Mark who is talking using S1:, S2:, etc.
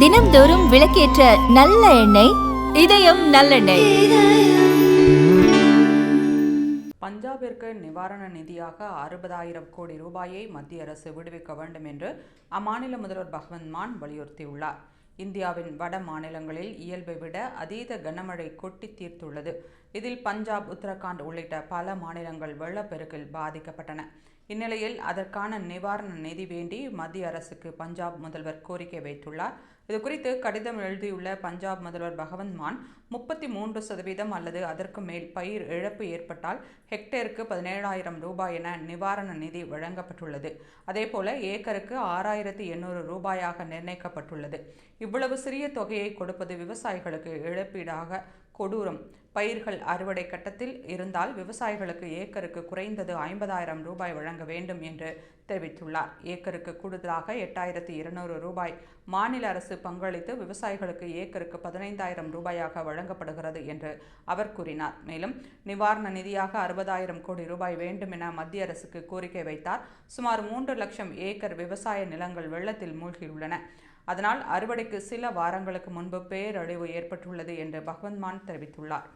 S1: தினம்தோறும் விளக்கேற்ற நல்ல எண்ணெய் இதயம் நல்லெண்ணெய்.
S2: பஞ்சாபிற்கு நிவாரண நிதியாக அறுபதாயிரம் கோடி ரூபாயை மத்திய அரசு விடுவிக்க வேண்டும் என்று அம்மாநில முதல்வர் பகவந்த் மான் வலியுறுத்தியுள்ளார். இந்தியாவின் வட மாநிலங்களில் இயல்பை விட அதீத கனமழை கொட்டி தீர்த்துள்ளது. இதில் பஞ்சாப் உத்தரகாண்ட் உள்ளிட்ட பல மாநிலங்கள் வெள்ளப்பெருக்கில் பாதிக்கப்பட்டன. இந்நிலையில் அதற்கான நிவாரண நிதி வேண்டி மத்திய அரசுக்கு பஞ்சாப் முதல்வர் கோரிக்கை வைத்துள்ளார். இதுகுறித்து கடிதம் எழுதியுள்ள பஞ்சாப் முதல்வர் பகவந்த் மான் முப்பத்தி மூன்று சதவீதம் அல்லது அதற்கு மேல் பயிர் இழப்பு ஏற்பட்டால் ஹெக்டேருக்கு பதினேழாயிரம் ரூபாய் என நிவாரண நிதி வழங்கப்பட்டுள்ளது. அதேபோல ஏக்கருக்கு ஆறாயிரத்தி எண்ணூறு ரூபாயாக நிர்ணயிக்கப்பட்டுள்ளது. இவ்வளவு சிறிய தொகையை கொடுப்பது விவசாயிகளுக்கு இழப்பீடாக கொடூரம். பயிர்கள் அறுவடை கட்டத்தில் இருந்தால் விவசாயிகளுக்கு ஏக்கருக்கு குறைந்தது ஐம்பதாயிரம் ரூபாய் வழங்க வேண்டும் என்று தெரிவித்துள்ளார். ஏக்கருக்கு கூடுதலாக எட்டாயிரத்து இருநூறு ரூபாய் மாநில அரசு பங்களித்து விவசாயிகளுக்கு ஏக்கருக்கு பதினைந்தாயிரம் ரூபாயாக வழங்கப்படுகிறது என்று அவர் கூறினார். மேலும் நிவாரண நிதியாக அறுபதாயிரம் கோடி ரூபாய் வேண்டும் என மத்திய அரசுக்கு கோரிக்கை வைத்தார். சுமார் மூன்று லட்சம் ஏக்கர் விவசாய நிலங்கள் வெள்ளத்தில் மூழ்கியுள்ளன. அதனால் அறுவடைக்கு சில வாரங்களுக்கு முன்பு பேரழிவு ஏற்பட்டுள்ளது என்று பகவந்த் மான் தெரிவித்துள்ளார்